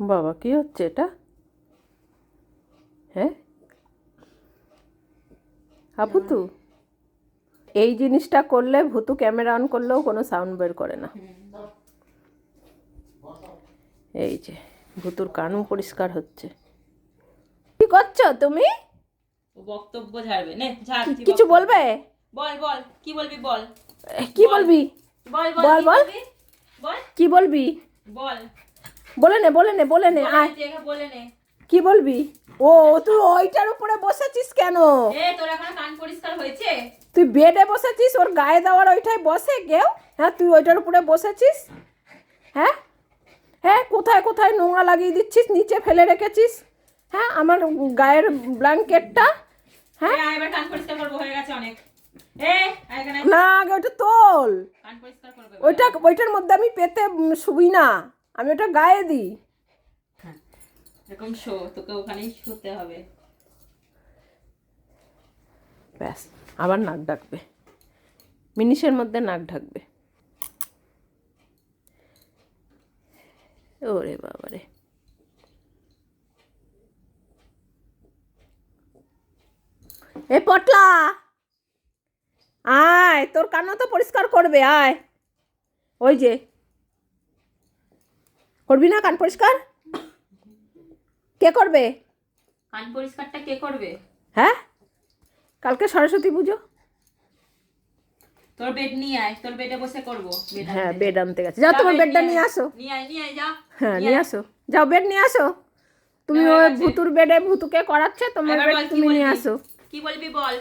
বাবা কি হচ্ছে এটা? হ্যাঁ? আপু এই জিনিসটা করলে ভুতু ক্যামেরা অন করলেও কোনো সাউন্ড বের করে না। এই যে ভুতুর কানও পরিষ্কার হচ্ছে। কি করছ তুমি? বক্তব্য ঝাড়বে নে কিছু বলবে? বল বল কি বলবি বল? কি বলবি? বল বল, বল বল। বল বল। কি বলবি? বল। বলে নে বলে নে বলে নে আয়। বলে নে কি বলবি? ও তুই ওইটার উপরে বসেছিস কেন? এ তোর এখন কান পরিষ্কার হয়েছে? তুই বেডে বসেছিস ওর গায়ে দেওয়ার ওইটাই বসে কেউ হ্যাঁ তুই ওইটার উপরে বসেছিস? হ্যাঁ? হ্যাঁ কোথায় কোথায় নোংরা লাগিয়ে দিচ্ছিস নিচে ফেলে রেখেছিস? হ্যাঁ আমার গায়ের ব্ল্যাঙ্কেটটা হ্যাঁ? এ, এবার কান পরিষ্কার করব হয়ে গেছে অনেক। এ আয় এখানে। আয়। না আগে ওইটা তোল। ওইটা ওইটার মধ্যে আমি পেতে শুই না। আমি ওটা গায়ে দিই। এরকম শো তোকে ওখানেই শুতে হবে। ব্যাস আবার নাক ডাকবে। মিনিশের মধ্যে নাক ঢাকবে। ওরে বাবারে। এ পটলা! আয় তোর কান্না তো পরিষ্কার করবে আয়। ওই যে করবি না কান পরিষ্কার? কে করবে? কান পরিষ্কারটা কে করবে? হ্যাঁ? কালকে সরস্বতী পুজো। তোর বেড নিয়ে আয় তোর বেডে বসে করব। হ্যাঁ বেড আনতে গেছে। যাও তোমার বেডটা নিয়ে আসো। নিয়ে আয় নিয়ে আয় যা হ্যাঁ নিয়ে আসো। যাও বেড নিয়ে আসো। তুমি ওই। ভুতুর বেডে ভুতুকে করাচ্ছে তোমার বেড তুমি নিয়ে আসো। কি বলবি বল?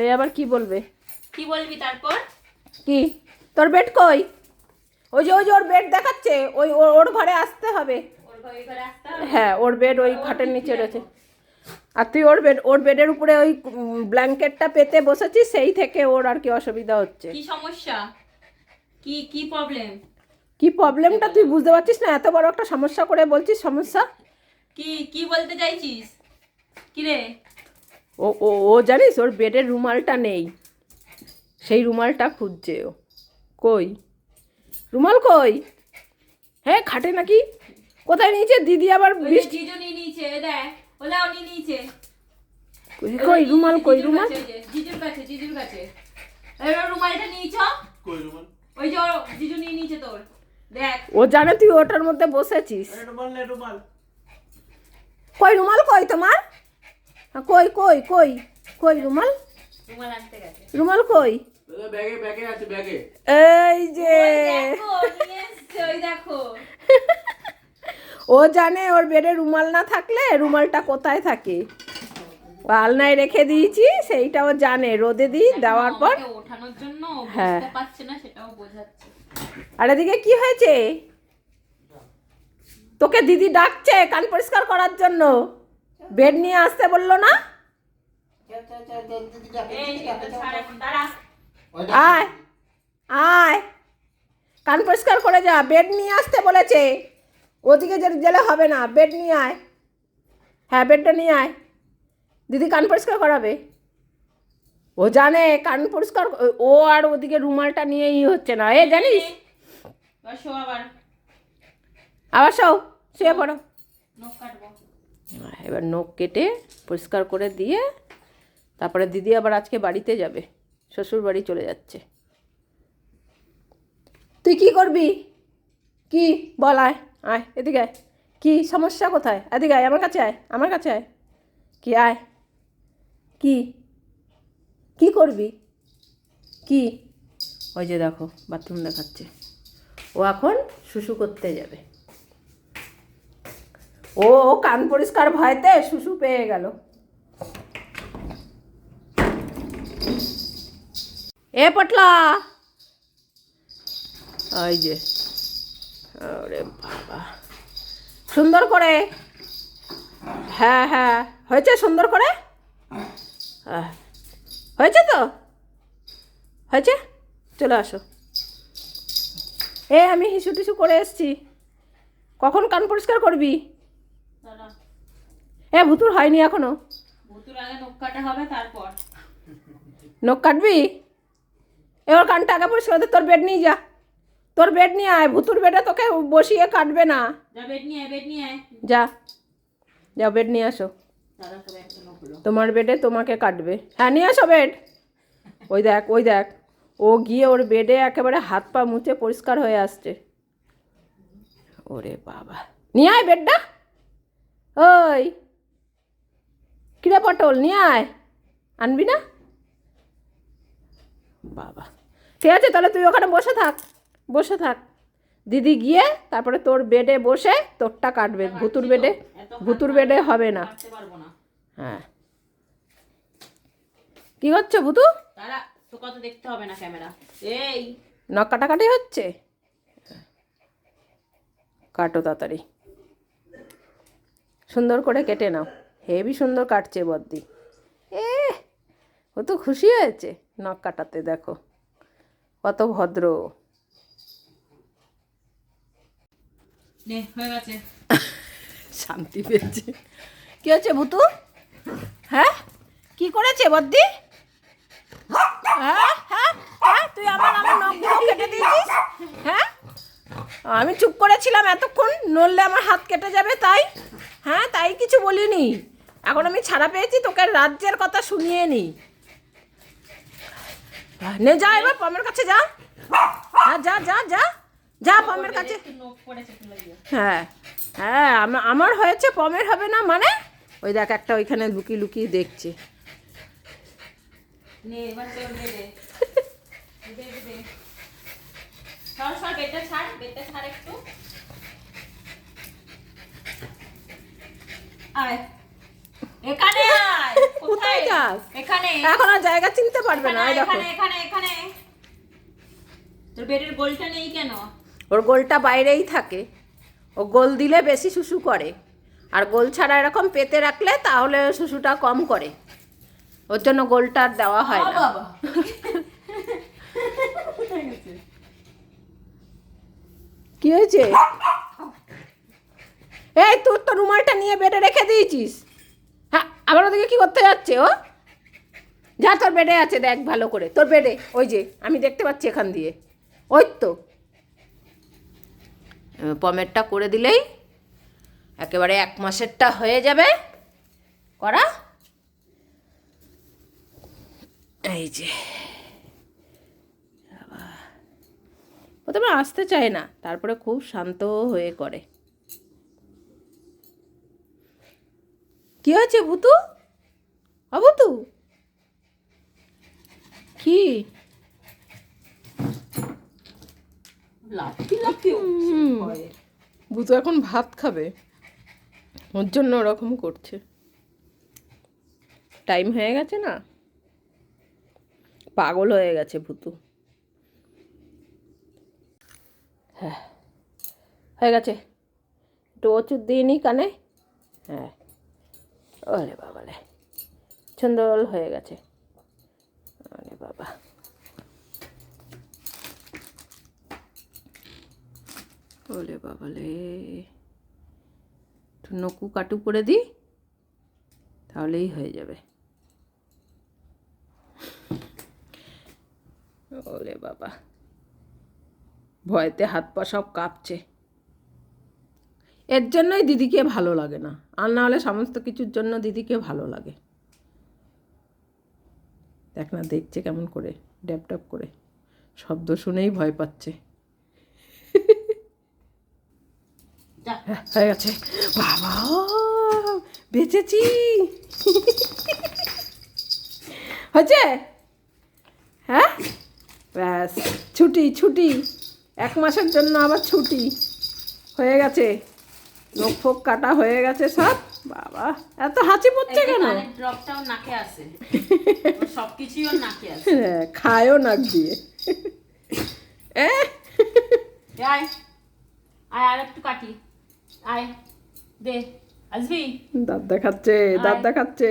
এই আবার কি বলবে? কি বলবি তারপর? কি? তোর বেড কই? ওই যে ওই যে ওর বেড দেখাচ্ছে ওই ওর- ওর ঘরে আসতে হবে। ঘরে ঘরে আসতে হবে? হ্যাঁ ওর বেড ওই খাটের নিচে রয়েছে। আর তুই ওর বেড ওর বেডের উপরে ওই ব্ল্যাঙ্কেটটা পেতে বসেছিস সেই থেকে ওর আর কি অসুবিধা হচ্ছে। কি সমস্যা? কি কি প্রবলেম কি প্রবলেমটা তুই বুঝতে পারছিস না? এত বড় একটা সমস্যা করে বলছিস সমস্যা? কি কি বলতে চাইছিস? কি রে? ও ও ও জানিস ওর বেডের রুমালটা নেই। সেই রুমালটা খুঁজছে ও। কই? রুমাল কই? হ্যাঁ খাটে নাকি? কোথায় নিয়েছে? দিদি আবার বৃষ্টি নিয়েছে দেখ ওলা উনি নিয়েছে। কই রুমাল কই রুমাল? জিজুর কাছে জিজুর কাছে। এবার রুমালটা নিয়েছ? কই রুমাল? ওই যে জিজু নিয়ে নিয়েছে তোর। দেখ। ও জানে তুই ওটার মধ্যে বসেছিস। রুমাল নে রুমাল। কই রুমাল কই তোমার? হ্যাঁ, কই কই কই কই রুমাল? রুমাল আনতে গেছে। রুমাল কই? এই যে। ও জানে ওর বেডে রুমাল না থাকলে রুমালটা কোথায় থাকে? আলনায় রেখে দিয়েছি সেইটা ও জানে রোদে দিই দেওয়ার পর। ওঠানোর জন্য হ্যাঁ। বুঝতে পারছে না সেটাও বোঝাচ্ছে। আর এদিকে কি হয়েছে? তোকে দিদি ডাকছে কান পরিষ্কার করার জন্য। বেড নিয়ে আসতে বলল না? আয় আয়। কান পরিষ্কার করে যা বেড নিয়ে আসতে বলেছে। ওদিকে যে গেলে হবে না বেড নিয়ে আয়। হ্যাঁ বেডটা নিয়ে আয়। দিদি কান পরিষ্কার করাবে। ও জানে কান পরিষ্কার ও আর ওদিকে রুমালটা নিয়েই হচ্ছে না। এ জানিস? এবার শো আবার। আবার সব শুয়ে পড়ো। এবার নখ কেটে পরিষ্কার করে দিয়ে তারপরে দিদি আবার আজকে বাড়িতে যাবে। শ্বশুর বাড়ি চলে যাচ্ছে। তুই কি করবি? কি? বল আয় আয়, এদিকে আয়। কি সমস্যা কোথায়? এদিকে আয়, আমার কাছে আয়, আমার কাছে আয়। কি আয়। কি? কি করবি? কি? ওই যে দেখো, বাথরুম দেখাচ্ছে। ও এখন শুশু করতে যাবে। ও কান পরিষ্কার ভয়তে শুশু পেয়ে গেল। এ পটলা। ওই যে ওরে বাবা। সুন্দর করে। হ্যাঁ হ্যাঁ। হয়েছে সুন্দর করে? হয়েছে তো? হয়েছে? চলে আসো। এ আমি হিসু টিসু করে এসছি। কখন কান পরিষ্কার করবি? এ ভুতুর হয়নি এখনও। ভুতুর আগে নখ কাটা হবে তারপর। নখ কাটবি? এবার কানটা আগে পরিষ্কার করে তোর বেড নিয়ে যা। তোর বেড নিয়ে আয় ভুতুর বেডে তোকে বসিয়ে কাটবে না। যা যা যাও বেড নিয়ে আসো। তোমার বেডে তোমাকে কাটবে। হ্যাঁ নিয়ে আসো বেড ওই দেখ ওই দেখ। ও গিয়ে ওর বেডে একেবারে হাত পা মুছে পরিষ্কার হয়ে আসছে। ওরে বাবা। নিয়ে আয় বেডটা ওই। কিরে পটল নিয়ে আয়। আনবি না? বাবা। ঠিক আছে তাহলে তুই ওখানে বসে থাক বসে থাক। দিদি গিয়ে তারপরে তোর বেডে বসে তোরটা কাটবে ভুতুর বেডে ভুতুর বেডে হবে না। হ্যাঁ। কি হচ্ছে ভুতু? তো দেখতে হবে না ক্যামেরা। এই। নখ কাটাকাটি হচ্ছে? কাটো তাড়াতাড়ি। সুন্দর করে কেটে নাও। হেভি সুন্দর কাটছে বদ্দি। এ ও তো খুশি হয়েছে? নখ কাটাতে দেখো। কত ভদ্র। শান্তি পেয়েছে। কি হচ্ছে ভুতু? হ্যাঁ? কি করেছে বদ্দি? হ্যাঁ হ্যাঁ হ্যাঁ তুই আমার আমার নখগুলো কেটে দিয়েছিস? হ্যাঁ? আমি চুপ করেছিলাম এতক্ষণ নড়লে আমার হাত কেটে যাবে তাই? হ্যাঁ তাই কিছু বলিনি। এখন আমি ছাড়া পেয়েছি তোকে রাজ্যের কথা শুনিয়ে নি। নে, যা এবার পমের কাছে যা। হ্যাঁ যা যা যা। যা পমের কাছে। হ্যাঁ হ্যাঁ আমা- আমার হয়েছে, পমের হবে না মানে? ওই দেখ, একটা ওইখানে লুকিয়ে লুকিয়ে দেখছে। এখানে কোথায় যাস? এখানে। এখন আর জায়গা চিনতে পারবে না এখানে এখানে এখানে তোর বেডের গোলটা নেই কেন? ওর গোলটা বাইরেই থাকে। ও গোল দিলে বেশি শুশু করে। আর গোল ছাড়া এরকম পেতে রাখলে তাহলে শুশুটা কম করে। ওর জন্য গোলটা আর দেওয়া হয় না। কি হয়েছে? এই তোর তো রুমালটা নিয়ে বেডে রেখে দিয়েছিস। আবার ওদিকে কি করতে যাচ্ছে ও? যা, তোর বেডে আছে, দেখ ভালো করে। তোর বেডে, ওই যে, আমি দেখতে পাচ্ছি এখান দিয়ে। ওই তো। পমেটটা করে দিলেই একেবারে এক মাসেরটা হয়ে যাবে। করা। এই যে। প্রথমে আসতে চায় না, তারপরে খুব শান্ত হয়ে করে। কি হয়েছে ভুতু? অভুতু? কি। ভুতু এখন ভাত খাবে। ওর জন্য ওরকম করছে। টাইম হয়ে গেছে না? পাগল হয়ে গেছে ভুতু। হ্যাঁ। হয়ে গেছে। একটু ওষুধ দিয়ে নি কানে? হ্যাঁ। ওরে বাবারে সুন্দর হয়ে গেছে। আরে বাবা। ওরে বাবালে একটু নকু কাটু করে দিই তাহলেই হয়ে যাবে। ওরে বাবা। ভয়তে হাত পা সব কাঁপছে। এর জন্যই দিদিকে ভালো লাগে না। আর না হলে সমস্ত কিছুর জন্য দিদিকে ভালো লাগে। দেখ না দেখছে কেমন করে ড্যাপ ড্যাপ করে। শব্দ শুনেই ভয় পাচ্ছে। হ্যাঁ, হয়ে গেছে। বাবা বেঁচেছি। হয়েছে? হ্যাঁ? ব্যাস ছুটি ছুটি। এক মাসের জন্য আবার ছুটি। হয়ে গেছে। নখ ফোক কাটা হয়ে গেছে সব। বাবা এত হাঁচি পড়ছে কেন? ড্রপটাও নাকে আসে ওর সবকিছুই নাকে আসে হ্যাঁ, খায়ও নাক দিয়ে। এ? আয়। আয় আর একটু কাটি। আয় দে। আসবি? দাঁত দেখাচ্ছে দাঁত। দেখাচ্ছে।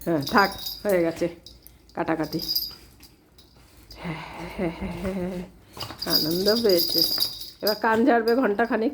হ্যাঁ থাক হয়ে গেছে। কাটাকাটি। হ্যাঁ, আনন্দ পেয়েছে। এবার কান ঝাড়বে ঘণ্টা খানিক